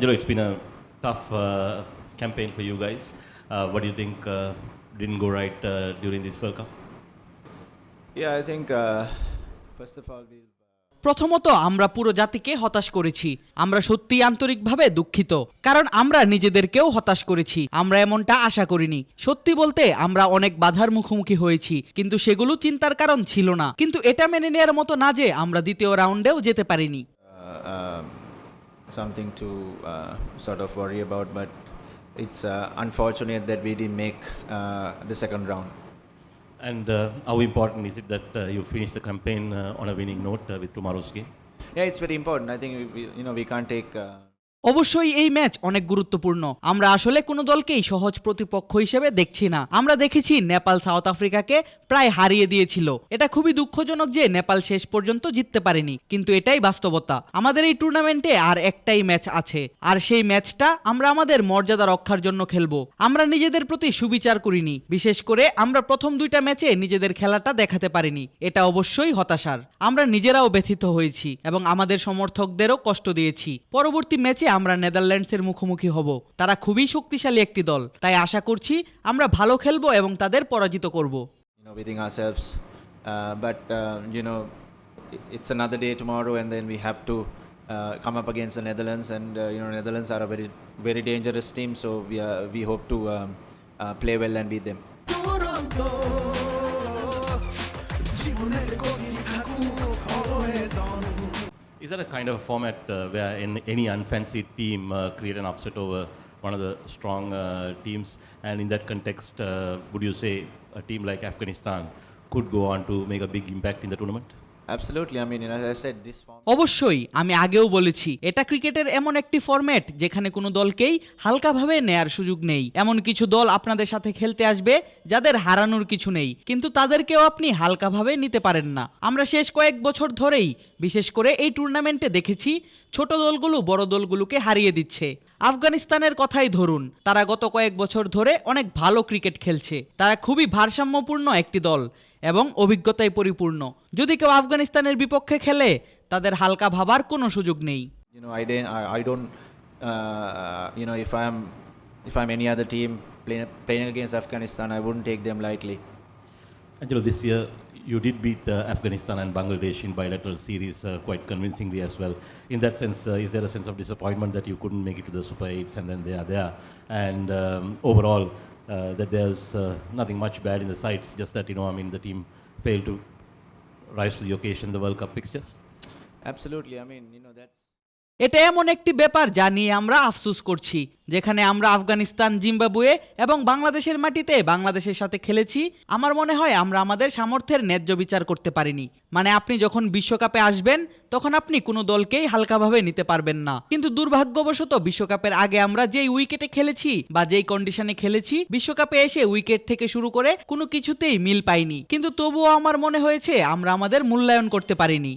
Angelo, it's been a tough uh, campaign for you guys. Uh, what do you think uh, didn't go right uh, during this World Cup? Yeah, I think uh, first of all we'll. প্রথমত আমরা পুরো জাতিকে হতাশ করেছি আমরা সত্যি আন্তরিকভাবে দুঃখিত কারণ আমরা নিজেদেরকেও হতাশ করেছি আমরা এমনটা আশা করিনি সত্যি বলতে আমরা অনেক বাধার মুখোমুখি হয়েছি কিন্তু সেগুলো চিন্তার কারণ ছিল না কিন্তু এটা মেনে নেওয়ার মতো না যে আমরা দ্বিতীয় রাউন্ডেও যেতে পারিনি uh, something to uh, sort of worry about, but it's uh, unfortunate that we didn't make uh, the second round. And uh, how important is it that uh, you finish the campaign uh, on a winning note uh, with tomorrow's game? Yeah, it's very important. I think we, we, you know we can't take. অবশ্যই এই match অনেক গুরুত্বপূর্ণ। আমরা আসলে কোনো দলকেই সহজ প্রতিপক্ষ হিসেবে দেখছি না। আমরা দেখেছি নেপাল সাউথ আফ্রিকাকে প্রায় হারিয়ে দিয়েছিল। এটা খুবই দুঃখজনক যে নেপাল শেষ পর্যন্ত জিততে পারেনি। কিন্তু এটাই বাস্তবতা। আমাদের এই টুর্নামেন্টে আর একটাই ম্যাচ আছে। আর সেই ম্যাচটা আমরা আমাদের মর্যাদা রক্ষার জন্য খেলব। আমরা নিজেদের প্রতি সুবিচার করিনি। বিশেষ করে আমরা প্রথম দুইটা ম্যাচে নিজেদের খেলাটা দেখাতে পারিনি। এটা অবশ্যই হতাশার। আমরা নিজেরাও ব্যথিত হয়েছি এবং আমাদের সমর্থকদেরও কষ্ট দিয়েছি। পরবর্তী ম্যাচে আমরা নেদারল্যান্ডসের মুখোমুখি হব তারা খুবই শক্তিশালী একটি দল তাই আশা করছি আমরা ভালো খেলব এবং তাদের পরাজিত করব. Uh, uh, it's another day tomorrow, and then we have to uh, come up against the Netherlands, and uh, you know, Netherlands are a very, very dangerous team. So we are, we hope to um, uh, play well and beat them. Is there a kind of a format uh, where in any unfancied team uh, create an upset over one of the strong uh, teams? And in that context, uh, would you say a team like Afghanistan could go on to make a big impact in the tournament? অবশ্যই, আমি আগেও বলেছি, এটা ক্রিকেটের এমন একটি format যেখানে কোনো দলকেই হালকাভাবে নেয়ার সুযোগ নেই। এমন কিছু দল আপনাদের সাথে খেলতে আসবে যাদের হারানোর কিছু নেই, কিন্তু তাদেরকেও আপনি হালকাভাবে নিতে পারেন না। আমরা শেষ কয়েক বছর ধরেই, বিশেষ করে এই টুর্নামেন্টে দেখেছি, ছোট দলগুলো বড় দলগুলোকে হারিয়ে দিচ্ছে। আফগানিস্তানের কথাই ধরুন, তারা গত কয়েক বছর ধরে অনেক ভালো ক্রিকেট খেলছে। তারা খুবই ভারসাম্যপূর্ণ একটি দল। এবং অভিজ্ঞতায় পরিপূর্ণ যদি কেউ আফগানিস্তানের বিপক্ষে খেলে তাদের হালকা ভাবার কোনো সুযোগ নেই You know, I don't. I, I don't. Uh, you know, if I'm, if I'm any other team playing playing against Afghanistan, I wouldn't take them lightly. Angelo, this year you did beat uh, Afghanistan and Bangladesh in bilateral series uh, quite convincingly as well. In that sense, uh, is there a sense of disappointment that you couldn't make it to the Super 8s and then they are there? And um, overall, uh, that there's uh, nothing much bad in the sides, just that, you know, I mean, the team failed to rise to the occasion, in the World Cup fixtures? Absolutely. I mean, you know, that's. এটা এমন একটি ব্যাপার যা নিয়ে আমরা আফসুস করছি, যেখানে আমরা আফগানিস্তান, জিম্বাবুয়ে এবং বাংলাদেশের মাটিতে বাংলাদেশের সাথে খেলেছি। আমার মনে হয় আমরা আমাদের সামর্থ্যের ন্যায্য বিচার করতে পারিনি। মানে আপনি যখন বিশ্বকাপে আসবেন, তখন আপনি কোনো দলকেই হালকাভাবে নিতে পারবেন না। কিন্তু দুর্ভাগ্যবশত বিশ্বকাপের আগে আমরা যেই উইকেটে খেলেছি বা যেই কন্ডিশনে খেলেছি, বিশ্বকাপে এসে উইকেট থেকে শুরু করে কোনো কিছুতেই মিল পাইনি। কিন্তু তবুও আমার মনে হয়েছে, আমরা আমাদের মূল্যায়ন করতে পারিনি।